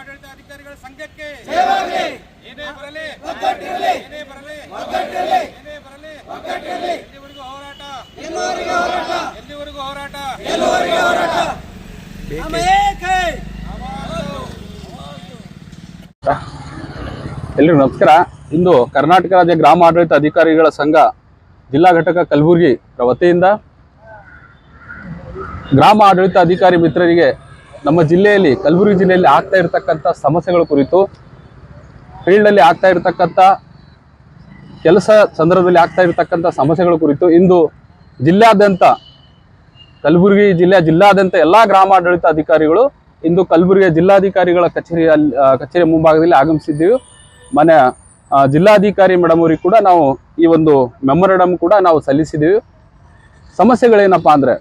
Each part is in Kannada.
ಆಡಳಿತ ಅಧಿಕಾರಿಗಳ ಸಂಘಕ್ಕೆ ಏನೇ ಬರಲಿ. ಏನೇ ಬರಲಿ. ಏನೇ ಬರಲಿ. ಎಲ್ಲಿವರೆಗೂ ಹೋರಾಟ? ಎಲ್ಲಿವರೆಗೂ ಹೋರಾಟ? ಎಲ್ರಿಗೂ ನಮಸ್ಕಾರ. ಇಂದು ಕರ್ನಾಟಕ ರಾಜ್ಯ ಗ್ರಾಮ ಆಡಳಿತ ಅಧಿಕಾರಿಗಳ ಸಂಘ ಜಿಲ್ಲಾ ಘಟಕ ಕಲಬುರಗಿ ವತಿಯಿಂದ ಗ್ರಾಮ ಆಡಳಿತ ಅಧಿಕಾರಿ ಮಿತ್ರರಿಗೆ ನಮ್ಮ ಜಿಲ್ಲೆಯಲ್ಲಿ, ಕಲಬುರಗಿ ಜಿಲ್ಲೆಯಲ್ಲಿ ಆಗ್ತಾ ಇರತಕ್ಕಂಥ ಸಮಸ್ಯೆಗಳ ಕುರಿತು ಫೀಲ್ಡಲ್ಲಿ ಆಗ್ತಾ ಇರತಕ್ಕಂಥ ಕೆಲಸ ಸಂದರ್ಭದಲ್ಲಿ ಆಗ್ತಾ ಇರತಕ್ಕಂಥ ಸಮಸ್ಯೆಗಳ ಕುರಿತು ಇಂದು ಜಿಲ್ಲಾದ್ಯಂತ, ಕಲಬುರಗಿ ಜಿಲ್ಲೆಯ ಜಿಲ್ಲಾದ್ಯಂತ ಎಲ್ಲ ಗ್ರಾಮ ಆಡಳಿತ ಅಧಿಕಾರಿಗಳು ಇಂದು ಕಲಬುರಗಿಯ ಜಿಲ್ಲಾಧಿಕಾರಿಗಳ ಕಚೇರಿ ಕಚೇರಿ ಮುಂಭಾಗದಲ್ಲಿ ಆಗಮಿಸಿದ್ದೀವಿ. ಮನೆ ಜಿಲ್ಲಾಧಿಕಾರಿ ಮೇಡಮ್ ಅವರಿಗೆ ಕೂಡ ನಾವು ಈ ಒಂದು ಮೆಮೊರಂಡಮ್ ಕೂಡ ನಾವು ಸಲ್ಲಿಸಿದ್ದೀವಿ. ಸಮಸ್ಯೆಗಳೇನಪ್ಪ ಅಂದರೆ,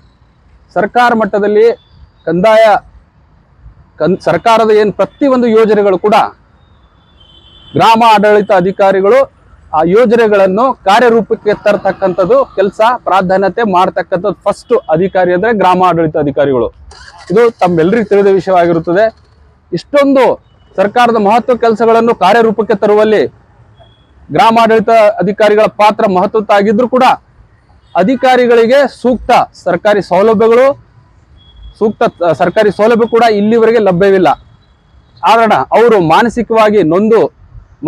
ಸರ್ಕಾರ ಮಟ್ಟದಲ್ಲಿ ಕಂದಾಯ ಕನ್ ಸರ್ಕಾರದ ಏನು ಪ್ರತಿಯೊಂದು ಯೋಜನೆಗಳು ಕೂಡ ಗ್ರಾಮ ಆಡಳಿತ ಅಧಿಕಾರಿಗಳು ಆ ಯೋಜನೆಗಳನ್ನು ಕಾರ್ಯರೂಪಕ್ಕೆ ತರತಕ್ಕಂಥದ್ದು ಕೆಲಸ, ಪ್ರಾಧಾನ್ಯತೆ ಮಾಡ್ತಕ್ಕಂಥದ್ದು ಫಸ್ಟ್ ಅಧಿಕಾರಿ ಅಂದ್ರೆ ಗ್ರಾಮ ಆಡಳಿತ ಅಧಿಕಾರಿಗಳು. ಇದು ತಮ್ಮೆಲ್ಲರಿಗೂ ತಿಳಿದ ವಿಷಯವಾಗಿರುತ್ತದೆ. ಇಷ್ಟೊಂದು ಸರ್ಕಾರದ ಮಹತ್ವ ಕೆಲಸಗಳನ್ನು ಕಾರ್ಯರೂಪಕ್ಕೆ ತರುವಲ್ಲಿ ಗ್ರಾಮ ಆಡಳಿತ ಅಧಿಕಾರಿಗಳ ಪಾತ್ರ ಮಹತ್ವದ್ದಾಗಿದ್ದರೂ ಕೂಡ ಅಧಿಕಾರಿಗಳಿಗೆ ಸೂಕ್ತ ಸರ್ಕಾರಿ ಸೌಲಭ್ಯಗಳು ಸೂಕ್ತ ಸರ್ಕಾರಿ ಸೌಲಭ್ಯ ಕೂಡ ಇಲ್ಲಿವರೆಗೆ ಲಭ್ಯವಿಲ್ಲ. ಕಾರಣ ಅವರು ಮಾನಸಿಕವಾಗಿ ನೊಂದು,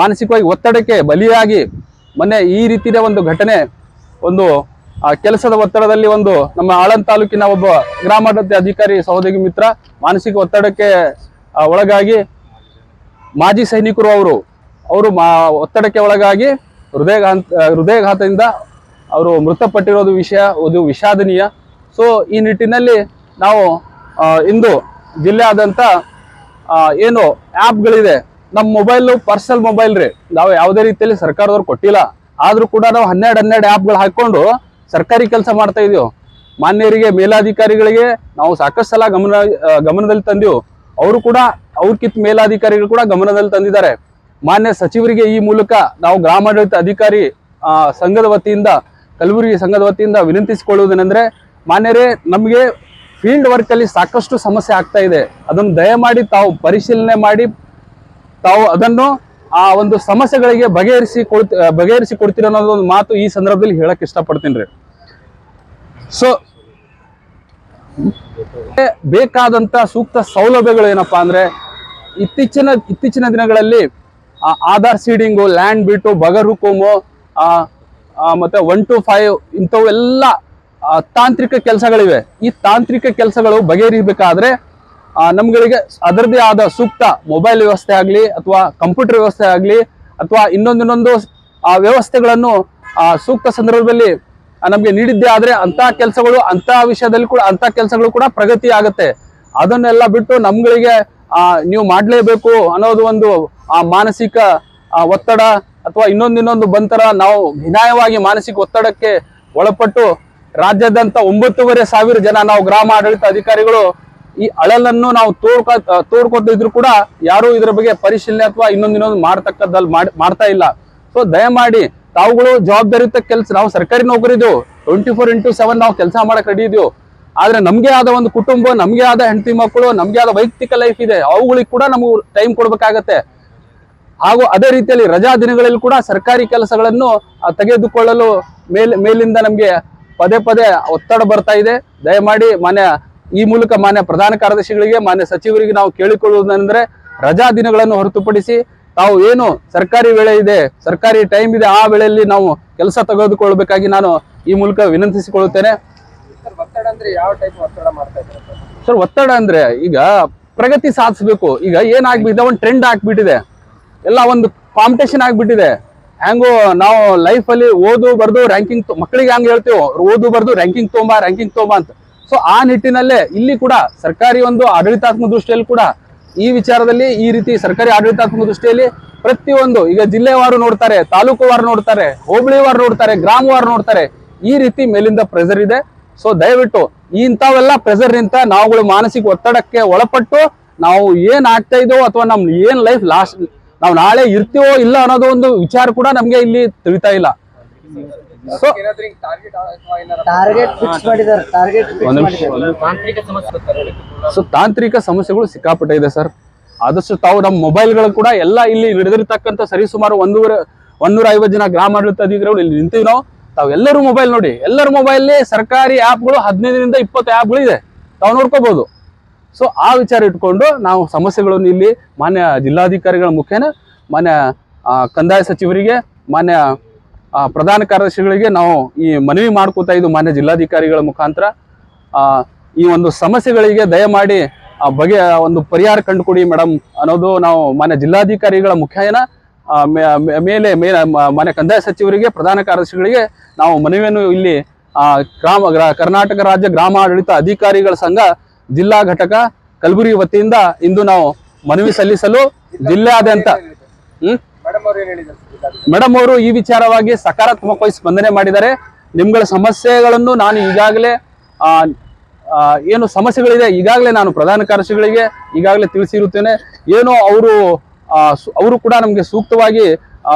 ಮಾನಸಿಕವಾಗಿ ಒತ್ತಡಕ್ಕೆ ಬಲಿಯಾಗಿ ಮೊನ್ನೆ ಈ ರೀತಿಯ ಒಂದು ಘಟನೆ, ಒಂದು ಕೆಲಸದ ಒತ್ತಡದಲ್ಲಿ ಒಂದು ನಮ್ಮ ಆಳಂದ ತಾಲೂಕಿನ ಒಬ್ಬ ಗ್ರಾಮಾಡಳಿತ ಅಧಿಕಾರಿ ಸಹೋದರಿ ಮಿತ್ರ ಮಾನಸಿಕ ಒತ್ತಡಕ್ಕೆ ಒಳಗಾಗಿ ಮಾಜಿ ಸೈನಿಕರು ಅವರು ಅವರು ಮಾ, ಒತ್ತಡಕ್ಕೆ ಒಳಗಾಗಿ ಹೃದಯಘಾತ ಹೃದಯಘಾತದಿಂದ ಅವರು ಮೃತಪಟ್ಟಿರೋದು ವಿಷಯ, ಅದು ವಿಷಾದನೀಯ. ಸೊ ಈ ನಿಟ್ಟಿನಲ್ಲಿ ನಾವು ಇಂದು ಜಿಲ್ಲೆಯಾದಂಥ ಏನು ಆ್ಯಪ್ಗಳಿದೆ ನಮ್ಮ ಮೊಬೈಲು ಪರ್ಸನಲ್ ಮೊಬೈಲ್ ರೀ, ನಾವು ಯಾವುದೇ ರೀತಿಯಲ್ಲಿ ಸರ್ಕಾರದವ್ರು ಕೊಟ್ಟಿಲ್ಲ. ಆದರೂ ಕೂಡ ನಾವು ಹನ್ನೆರಡು ಹನ್ನೆರಡು ಆ್ಯಪ್ಗಳು ಹಾಕ್ಕೊಂಡು ಸರ್ಕಾರಿ ಕೆಲಸ ಮಾಡ್ತಾ ಇದೀವಿ. ಮಾನ್ಯರಿಗೆ, ಮೇಲಾಧಿಕಾರಿಗಳಿಗೆ ನಾವು ಸಾಕಷ್ಟು ಸಲ ಗಮನ ಗಮನದಲ್ಲಿ ತಂದೆವು. ಅವರು ಕೂಡ ಅವ್ರಕ್ಕಿಂತ ಮೇಲಾಧಿಕಾರಿಗಳು ಕೂಡ ಗಮನದಲ್ಲಿ ತಂದಿದ್ದಾರೆ. ಮಾನ್ಯ ಸಚಿವರಿಗೆ ಈ ಮೂಲಕ ನಾವು ಗ್ರಾಮಾಡಳಿತ ಅಧಿಕಾರಿ ಸಂಘದ ವತಿಯಿಂದ, ಕಲಬುರಗಿ ಸಂಘದ ವತಿಯಿಂದ ವಿನಂತಿಸಿಕೊಳ್ಳುವುದೇನೆಂದ್ರೆ, ಮಾನ್ಯರೇ, ನಮಗೆ ಫೀಲ್ಡ್ ವರ್ಕಲ್ಲಿ ಸಾಕಷ್ಟು ಸಮಸ್ಯೆ ಆಗ್ತಾ ಇದೆ. ಅದನ್ನು ದಯಮಾಡಿ ತಾವು ಪರಿಶೀಲನೆ ಮಾಡಿ, ತಾವು ಅದನ್ನು ಆ ಒಂದು ಸಮಸ್ಯೆಗಳಿಗೆ ಬಗೆಹರಿಸಿ ಕೊಡ್ತಿ ಬಗೆಹರಿಸಿ ಕೊಡ್ತೀರ ಅನ್ನೋದು ಒಂದು ಮಾತು ಈ ಸಂದರ್ಭದಲ್ಲಿ ಹೇಳಕ್ ಇಷ್ಟಪಡ್ತೀನಿ ರೀ. ಸೊ ಬೇಕಾದಂತ ಸೂಕ್ತ ಸೌಲಭ್ಯಗಳು ಏನಪ್ಪಾ ಅಂದ್ರೆ, ಇತ್ತೀಚಿನ ಇತ್ತೀಚಿನ ದಿನಗಳಲ್ಲಿ ಆಧಾರ್ ಸೀಡಿಂಗು ಲ್ಯಾಂಡ್ ಬಿಟ್ಟು, ಬಗರ್ ಹುಕುಮು ಮತ್ತೆ ಒನ್ ಟು ಫೈವ್ ಇಂಥವೆಲ್ಲ ತಾಂತ್ರಿಕ ಕೆಲಸಗಳಿವೆ. ಈ ತಾಂತ್ರಿಕ ಕೆಲಸಗಳು ಬಗೆಹರಿಬೇಕಾದ್ರೆ ನಮ್ಗಳಿಗೆ ಅದರದೇ ಆದ ಸೂಕ್ತ ಮೊಬೈಲ್ ವ್ಯವಸ್ಥೆ ಆಗಲಿ ಅಥವಾ ಕಂಪ್ಯೂಟರ್ ವ್ಯವಸ್ಥೆ ಆಗಲಿ ಅಥವಾ ಇನ್ನೊಂದು ಇನ್ನೊಂದು ಆ ವ್ಯವಸ್ಥೆಗಳನ್ನು ಆ, ಸೂಕ್ತ ಸಂದರ್ಭದಲ್ಲಿ ನಮಗೆ ನೀಡಿದ್ದೇ ಆದ್ರೆ ಅಂತ ಕೆಲಸಗಳು ಅಂತ ವಿಷಯದಲ್ಲಿ ಕೂಡ ಅಂತ ಕೆಲಸಗಳು ಕೂಡ ಪ್ರಗತಿ ಆಗುತ್ತೆ. ಅದನ್ನೆಲ್ಲ ಬಿಟ್ಟು ನಮ್ಗಳಿಗೆ ನೀವು ಮಾಡಲೇಬೇಕು ಅನ್ನೋದು ಒಂದು ಆ ಮಾನಸಿಕ ಒತ್ತಡ ಅಥವಾ ಇನ್ನೊಂದು ಇನ್ನೊಂದು ಬಂತರ ನಾವು ವಿನಾಯವಾಗಿ ಮಾನಸಿಕ ಒತ್ತಡಕ್ಕೆ ಒಳಪಟ್ಟು ರಾಜ್ಯಾದ್ಯಂತ ಒಂಬತ್ತೂವರೆ ಸಾವಿರ ಜನ ನಾವು ಗ್ರಾಮ ಆಡಳಿತ ಅಧಿಕಾರಿಗಳು ಈ ಅಳಲನ್ನು ನಾವು ತೋರ್ಕ ತೋರ್ಕೊಟ್ಟಿದ್ರು ಕೂಡ ಯಾರು ಇದರ ಬಗ್ಗೆ ಪರಿಶೀಲನೆ ಅಥವಾ ಇನ್ನೊಂದ್ ಇನ್ನೊಂದು ಮಾಡ್ತಕ್ಕದ್ದಲ್ಲಿ ಮಾಡ್- ಮಾಡ್ತಾ ಇಲ್ಲ. ಸೊ ದಯಮಾಡಿ ತಾವುಗಳು ಜವಾಬ್ದಾರಿಯುತ ಕೆಲಸ, ನಾವು ಸರ್ಕಾರಿ ನೌಕರಿದು ಟ್ವೆಂಟಿ ಫೋರ್ ಇಂಟು ಸೆವೆನ್ ನಾವು ಕೆಲಸ ಮಾಡಕ್ ರೆಡಿ ಇದೀವಿ. ಆದ್ರೆ ನಮ್ಗೆ ಆದ ಒಂದು ಕುಟುಂಬ, ನಮ್ಗೆ ಆದ ಹೆಂಡತಿ ಮಕ್ಕಳು, ನಮ್ಗೆ ಆದ ವೈಯಕ್ತಿಕ ಲೈಫ್ ಇದೆ. ಅವುಗಳಿಗೆ ಕೂಡ ನಮಗೆ ಟೈಮ್ ಕೊಡ್ಬೇಕಾಗತ್ತೆ. ಹಾಗೂ ಅದೇ ರೀತಿಯಲ್ಲಿ ರಜಾ ದಿನಗಳಲ್ಲಿ ಕೂಡ ಸರ್ಕಾರಿ ಕೆಲಸಗಳನ್ನು ತೆಗೆದುಕೊಳ್ಳಲು ಮೇಲ್, ಮೇಲಿಂದ ನಮಗೆ ಪದೇ ಪದೇ ಒತ್ತಡ ಬರ್ತಾ ಇದೆ. ದಯಮಾಡಿ ಮಾನ್ಯ ಈ ಮೂಲಕ ಮಾನ್ಯ ಪ್ರಧಾನ ಕಾರ್ಯದರ್ಶಿಗಳಿಗೆ ಮಾನ್ಯ ಸಚಿವರಿಗೆ ನಾವು ಕೇಳಿಕೊಳ್ಳುವುದಂದ್ರೆ ರಜಾ ದಿನಗಳನ್ನು ಹೊರತುಪಡಿಸಿ ತಾವು ಏನು ಸರ್ಕಾರಿ ವೇಳೆ ಇದೆ ಸರ್ಕಾರಿ ಟೈಮ್ ಇದೆ ಆ ವೇಳೆಯಲ್ಲಿ ನಾವು ಕೆಲಸ ತೆಗೆದುಕೊಳ್ಳಬೇಕಾಗಿ ನಾನು ಈ ಮೂಲಕ ವಿನಂತಿಸಿಕೊಳ್ಳುತ್ತೇನೆ. ಒತ್ತಡ ಅಂದ್ರೆ ಯಾವ ಟೈಪ್ ಒತ್ತಡ ಮಾಡ್ತಾ ಸರ್? ಒತ್ತಡ ಅಂದ್ರೆ ಈಗ ಪ್ರಗತಿ ಸಾಧಿಸಬೇಕು. ಈಗ ಏನಾಗ್ಬಿಟ್ಟಿದೆ ಒಂದು ಟ್ರೆಂಡ್ ಆಗ್ಬಿಟ್ಟಿದೆ. ಎಲ್ಲ ಒಂದು ಕಾಂಪಿಟೇಷನ್ ಆಗ್ಬಿಟ್ಟಿದೆ. ಹೆಂಗೋ ನಾವು ಲೈಫ್ ಅಲ್ಲಿ ಓದು, ಬರ್ದು ರ್ಯಾಂಕಿಂಗ್ ಮಕ್ಕಳಿಗೆ ಹಂಗೆ ಹೇಳ್ತೀವಿ, ಓದು, ಬರ್ದು ರ್ಯಾಂಕಿಂಗ್ ತೊಂಬ ರ್ಯಾಂಕಿಂಗ್ ತೊಂಬ ಅಂತ. ಸೊ ಆ ನಿಟ್ಟಿನಲ್ಲೇ ಇಲ್ಲಿ ಕೂಡ ಸರ್ಕಾರಿ ಒಂದು ಆಡಳಿತಾತ್ಮಕ ದೃಷ್ಟಿಯಲ್ಲಿ ಕೂಡ ಈ ವಿಚಾರದಲ್ಲಿ ಈ ರೀತಿ ಸರ್ಕಾರಿ ಆಡಳಿತಾತ್ಮಕ ದೃಷ್ಟಿಯಲ್ಲಿ ಪ್ರತಿಯೊಂದು, ಈಗ ಜಿಲ್ಲೆವಾರು ನೋಡ್ತಾರೆ, ತಾಲೂಕುವಾರು ನೋಡ್ತಾರೆ, ಹೋಬಳಿವಾರು ನೋಡ್ತಾರೆ, ಗ್ರಾಮವಾರು ನೋಡ್ತಾರೆ, ಈ ರೀತಿ ಮೇಲಿಂದ ಪ್ರೆಸರ್ ಇದೆ. ಸೊ ದಯವಿಟ್ಟು ಇಂಥವೆಲ್ಲ ಪ್ರೆಸರ್ ನಿಂತ ನಾವುಗಳು ಮಾನಸಿಕ ಒತ್ತಡಕ್ಕೆ ಒಳಪಟ್ಟು ನಾವು ಏನ್ ಆಗ್ತಾ ಇದೋ ಅಥವಾ ನಮ್ ಏನ್ ಲೈಫ್ ಲಾಸ್ಟ್ ನಾವು ನಾಳೆ ಇರ್ತೀವೋ ಇಲ್ಲ ಅನ್ನೋದು ಒಂದು ವಿಚಾರ ಕೂಡ ನಮ್ಗೆ ಇಲ್ಲಿ ತಿಳಿತಾ ಇಲ್ಲ. ಸೊ ಏನಾದ್ರೂ ಟಾರ್ಗೆಟ್ ಅಥವಾ ಟಾರ್ಗೆಟ್ ಫಿಕ್ಸ್ ಮಾಡಿದ್ದಾರೆ ಟಾರ್ಗೆಟ್ ಫಿಕ್ಸ್ ಒಂದ್ ನಿಮಿಷ. ಮಾಡಿದ್ದಾರೆ. ತಾಂತ್ರಿಕ ಸಮಸ್ಯೆ ಸೊ ತಾಂತ್ರಿಕ ಸಮಸ್ಯೆಗಳು ಸಿಕ್ಕಾಪಟ್ಟೆ ಇದೆ ಸರ್. ಆದಷ್ಟು ತಾವು ನಮ್ಮ ಮೊಬೈಲ್ಗಳು ಕೂಡ ಎಲ್ಲ ಇಲ್ಲಿ ಹಿಡಿದಿರ್ತಕ್ಕಂಥ ಸರಿಸುಮಾರು ಒಂದೂವರೆ ಒಂದೂರ ಐವತ್ತು ಜನ ಗ್ರಾಮಾಡಳಿತ ಅಧಿಕಾರಿಗಳು ಇಲ್ಲಿ ನಿಂತೀವಿ ನಾವು. ತಾವೆಲ್ಲರೂ ಮೊಬೈಲ್ ನೋಡಿ. ಎಲ್ಲರ ಮೊಬೈಲ್ ಸರ್ಕಾರಿ ಆ್ಯಪ್ಗಳು ಹದಿನೈದರಿಂದ ಇಪ್ಪತ್ತು ಆ್ಯಪ್ಗಳು ಇದೆ ತಾವು ನೋಡ್ಕೋಬಹುದು ಸೊ ಆ ವಿಚಾರ ಇಟ್ಕೊಂಡು ನಾವು ಸಮಸ್ಯೆಗಳನ್ನು ಇಲ್ಲಿ ಮಾನ್ಯ ಜಿಲ್ಲಾಧಿಕಾರಿಗಳ ಮುಖೇನ ಮಾನ್ಯ ಕಂದಾಯ ಸಚಿವರಿಗೆ, ಮಾನ್ಯ ಪ್ರಧಾನ ಕಾರ್ಯದರ್ಶಿಗಳಿಗೆ ನಾವು ಈ ಮನವಿ ಮಾಡ್ಕೋತಾ ಇದ್ದು ಮಾನ್ಯ ಜಿಲ್ಲಾಧಿಕಾರಿಗಳ ಮುಖಾಂತರ ಈ ಒಂದು ಸಮಸ್ಯೆಗಳಿಗೆ ದಯಮಾಡಿ ಆ ಬಗೆ ಒಂದು ಪರಿಹಾರ ಕಂಡುಕೊಡಿ ಮೇಡಮ್ ಅನ್ನೋದು ನಾವು ಮಾನ್ಯ ಜಿಲ್ಲಾಧಿಕಾರಿಗಳ ಮುಖ್ಯನ ಮೇಲೆ ಮೇಲೆ ಮಾನ್ಯ ಕಂದಾಯ ಸಚಿವರಿಗೆ, ಪ್ರಧಾನ ಕಾರ್ಯದರ್ಶಿಗಳಿಗೆ ನಾವು ಮನವಿಯನ್ನು ಇಲ್ಲಿ ಗ್ರಾಮ, ಗ್ರಾ- ಕರ್ನಾಟಕ ರಾಜ್ಯ ಗ್ರಾಮ ಆಡಳಿತ ಅಧಿಕಾರಿಗಳ ಸಂಘ ಜಿಲ್ಲಾ ಘಟಕ ಕಲಬುರಗಿ ವತಿಯಿಂದ ಇಂದು ನಾವು ಮನವಿ ಸಲ್ಲಿಸಲು ಜಿಲ್ಲೆಯಾದ್ಯಂತ ಹ್ಮ್? ಮೇಡಮ್ ಅವ್ರು ಈ ವಿಚಾರವಾಗಿ ಸಕಾರಾತ್ಮಕವಾಗಿ ಸ್ಪಂದನೆ ಮಾಡಿದ್ದಾರೆ. ನಿಮ್ಗಳ ಸಮಸ್ಯೆಗಳನ್ನು ನಾನು ಈಗಾಗಲೇ ಏನು ಸಮಸ್ಯೆಗಳಿದೆ ಈಗಾಗಲೇ ನಾನು ಪ್ರಧಾನ ಕಾರ್ಯದರ್ಶಿಗಳಿಗೆ ಈಗಾಗಲೇ ತಿಳಿಸಿರುತ್ತೇನೆ. ಏನು ಅವರು ಅವರು ಕೂಡ ನಮಗೆ ಸೂಕ್ತವಾಗಿ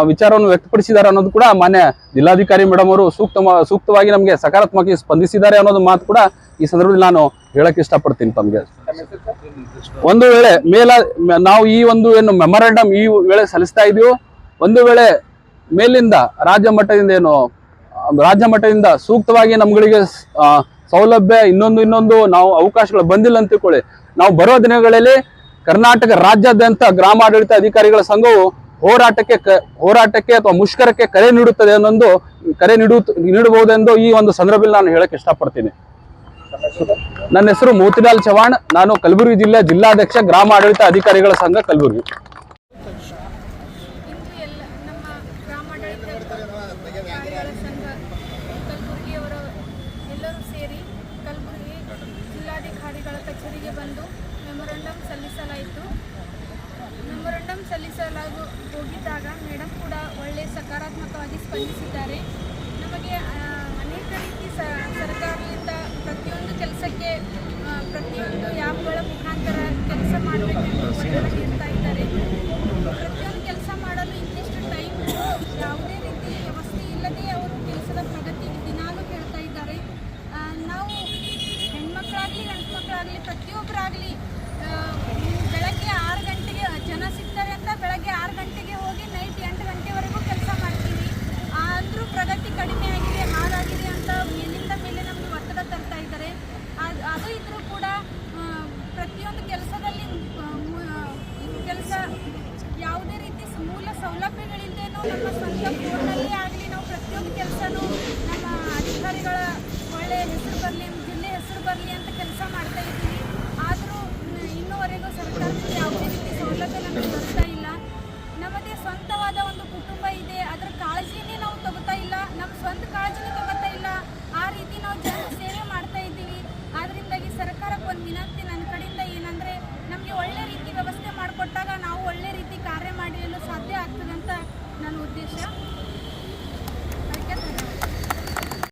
ವಿಚಾರವನ್ನು ವ್ಯಕ್ತಪಡಿಸಿದ್ದಾರೆ ಅನ್ನೋದು ಕೂಡ ಮಾನ್ಯ ಜಿಲ್ಲಾಧಿಕಾರಿ ಮೇಡಮ್ ಅವರು ಸೂಕ್ತ ಸೂಕ್ತವಾಗಿ ನಮಗೆ ಸಕಾರಾತ್ಮಕವಾಗಿ ಸ್ಪಂದಿಸಿದ್ದಾರೆ ಅನ್ನೋದು ಮಾತು ಕೂಡ ಈ ಸಂದರ್ಭದಲ್ಲಿ ನಾನು ಹೇಳಕ್ ಇಷ್ಟಪಡ್ತೀನಿ ತಮಗೆ? ಒಂದು ವೇಳೆ ಮೇಲ, ನಾವು ಈ ಒಂದು ಏನು ಮೆಮೊರಾಂಡಮ್ ಈ ವೇಳೆ ಸಲ್ಲಿಸ್ತಾ ಇದೀವೋ, ಒಂದು ವೇಳೆ ಮೇಲಿಂದ ರಾಜ್ಯ ಮಟ್ಟದಿಂದ ಏನು, ರಾಜ್ಯ ಮಟ್ಟದಿಂದ ಸೂಕ್ತವಾಗಿ ನಮ್ಗಳಿಗೆ ಸೌಲಭ್ಯ ಇನ್ನೊಂದು ಇನ್ನೊಂದು ನಾವು ಅವಕಾಶಗಳು ಬಂದಿಲ್ಲ ಅಂತ ತಿಳ್ಕೊಳ್ಳಿ ನಾವು ಬರೋ ದಿನಗಳಲ್ಲಿ ಕರ್ನಾಟಕ ರಾಜ್ಯಾದ್ಯಂತ ಗ್ರಾಮಾಡಳಿತ ಅಧಿಕಾರಿಗಳ ಸಂಘವು ಹೋರಾಟಕ್ಕೆ ಹೋರಾಟಕ್ಕೆ ಅಥವಾ ಮುಷ್ಕರಕ್ಕೆ ಕರೆ ನೀಡುತ್ತದೆ ಅನ್ನೊಂದು ಕರೆ ನೀಡು ನೀಡಬಹುದೆಂದು ಈ ಒಂದು ಸಂದರ್ಭದಲ್ಲಿ ನಾನು ಹೇಳಕ್ಕೆ ಇಷ್ಟಪಡ್ತೀನಿ. ನನ್ನ ಹೆಸರು ಮೋತಿಲಾಲ್ ಚವಾಣ್ ನಾನು ಕಲಬುರಗಿ ಜಿಲ್ಲೆ ಜಿಲ್ಲಾಧ್ಯಕ್ಷ ಗ್ರಾಮ ಆಡಳಿತ ಅಧಿಕಾರಿಗಳ ಸಂಘ ಕಲಬುರಗಿ. ಸಲ್ಲಿಸಲಾಯಿತು. ಮೆಮೊರಂಡಮ್ ಸಲ್ಲಿಸಲಾಗು, ಹೋಗಿದ್ದಾಗ ಮೇಡಮ್ ಕೂಡ ಒಳ್ಳೆ ಸಕಾರಾತ್ಮಕವಾಗಿ ಸ್ಪಂದಿಸಿದ್ದಾರೆ. ನಮಗೆ ಅನೇಕ ರೀತಿ ಸರ್ಕಾರದಿಂದ ಪ್ರತಿಯೊಂದು ಕೆಲಸಕ್ಕೆ ಪ್ರತಿಯೊಂದು ಆ್ಯಪ್ಗಳ ಮುಖಾಂತರ ಕೆಲಸ ಮಾಡಬೇಕೆಂದು